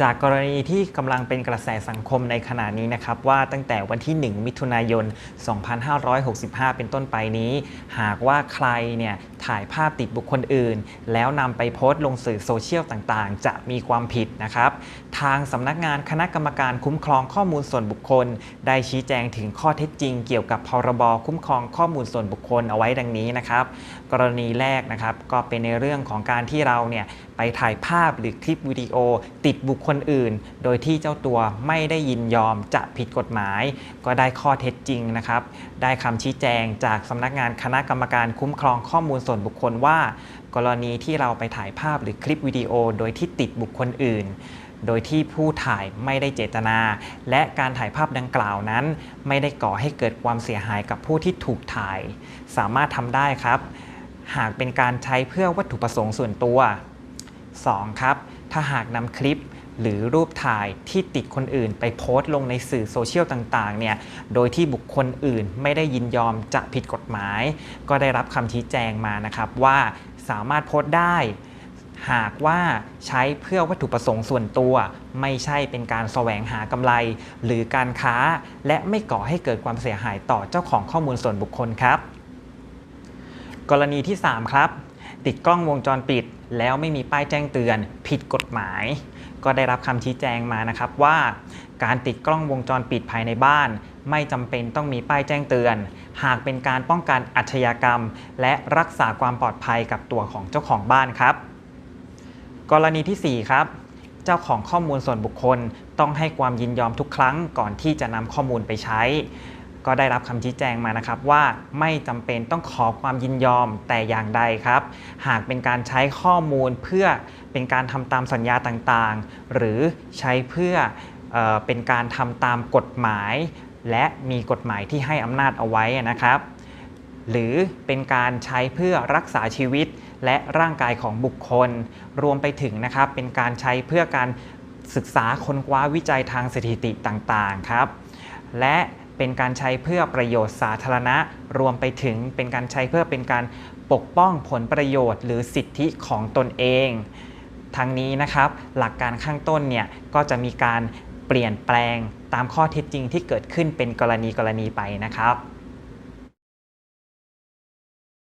จากกรณีที่กำลังเป็นกระแสสังคมในขณะนี้นะครับ ว่าตั้งแต่วันที่ 1 มิถุนายน 2565 เป็นต้นไปนี้ หากว่าใครเนี่ย ถ่ายภาพติดบุคคลอื่น แล้วนำไปโพสต์ลงสื่อโซเชียลต่างๆ จะมีความผิดนะครับ ทางสำนักงานคณะกรรมการคุ้มครองข้อมูลส่วนบุคคล ได้ชี้แจงถึงข้อเท็จจริง เกี่ยวกับพรบคุ้มครองข้อมูลส่วนบุคคลเอาไว้ดังนี้นะครับ กรณีแรกนะครับก็เป็นในเรื่องของการที่เราเนี่ยไปถ่ายภาพหรือคลิปวิดีโอ ติดบุคคลอื่น โดยที่เจ้าตัวไม่ได้ยินยอมจะผิดกฎหมาย ก็ได้ข้อเท็จจริงนะครับ ได้คำชี้แจงจากสำนักงานคณะกรรมการคุ้มครองข้อมูลส่วนบุคคลว่า กรณีที่เราไปถ่ายภาพหรือคลิปวิดีโอ โดยที่ติดบุคคลอื่น โดยที่ผู้ถ่ายไม่ได้เจตนา และการถ่ายภาพดังกล่าวนั้น ไม่ได้ก่อให้เกิดความเสียหายกับผู้ที่ถูกถ่าย สามารถทำได้ครับ หากเป็นการใช้เพื่อวัตถุประสงค์ส่วนตัว 2. ครับ ถ้าหากนำคลิป หรือรูปถ่ายที่ติดคนอื่น ไปโพสต์ลงในสื่อโซเชียลต่างๆเนี่ยโดยที่บุคคลอื่นไม่ได้ยินยอมจะผิดกฎหมาย ก็ได้รับคำชี้แจงมานะครับว่าสามารถโพสต์ได้ หากว่าใช้เพื่อวัตถุประสงค์ส่วนตัว ไม่ใช่เป็นการแสวงหากำไร หรือการค้า และไม่ก่อให้เกิดความเสียหายต่อเจ้าของข้อมูลส่วนบุคคลครับ กรณีที่ 3 ครับ ติดกล้องวงจรปิดแล้วไม่มีป้ายแจ้งเตือน ผิดกฎหมาย ก็ได้รับคำชี้แจงมานะครับว่า การติดกล้องวงจรปิดภายในบ้าน ไม่จำเป็นต้องมีป้ายแจ้งเตือน หากเป็นการป้องกันอาชญากรรม และรักษาความปลอดภัยกับตัวของเจ้าของบ้านครับ กรณีที่ 4 ครับ เจ้าของข้อมูลส่วนบุคคลต้องให้ความยินยอมทุกครั้งก่อนที่จะนำข้อมูลไปใช้ ก็ได้รับคำชี้แจงมานะครับว่าไม่จำเป็นต้องขอความยินยอมแต่อย่างใดครับ หากเป็นการใช้ข้อมูลเพื่อเป็นการทำตามสัญญาต่างๆ หรือใช้เพื่อเออเป็นการทำตามกฎหมาย และมีกฎหมายที่ให้อำนาจเอาไว้นะครับ หรือเป็นการใช้เพื่อรักษาชีวิตและร่างกายของบุคคล รวมไปถึงนะครับเป็นการใช้เพื่อการศึกษาค้นคว้าวิจัยทางสถิติต่างๆครับ และ เป็นการใช้เพื่อประโยชน์สาธารณะ รวมไปถึงเป็นการใช้เพื่อเป็นการปกป้องผลประโยชน์หรือสิทธิของตนเองทั้งนี้นะครับหลักการข้างต้นเนี่ยก็จะมีการเปลี่ยนแปลงตามข้อเท็จจริงที่เกิดขึ้นเป็นกรณีกรณีไปนะครับ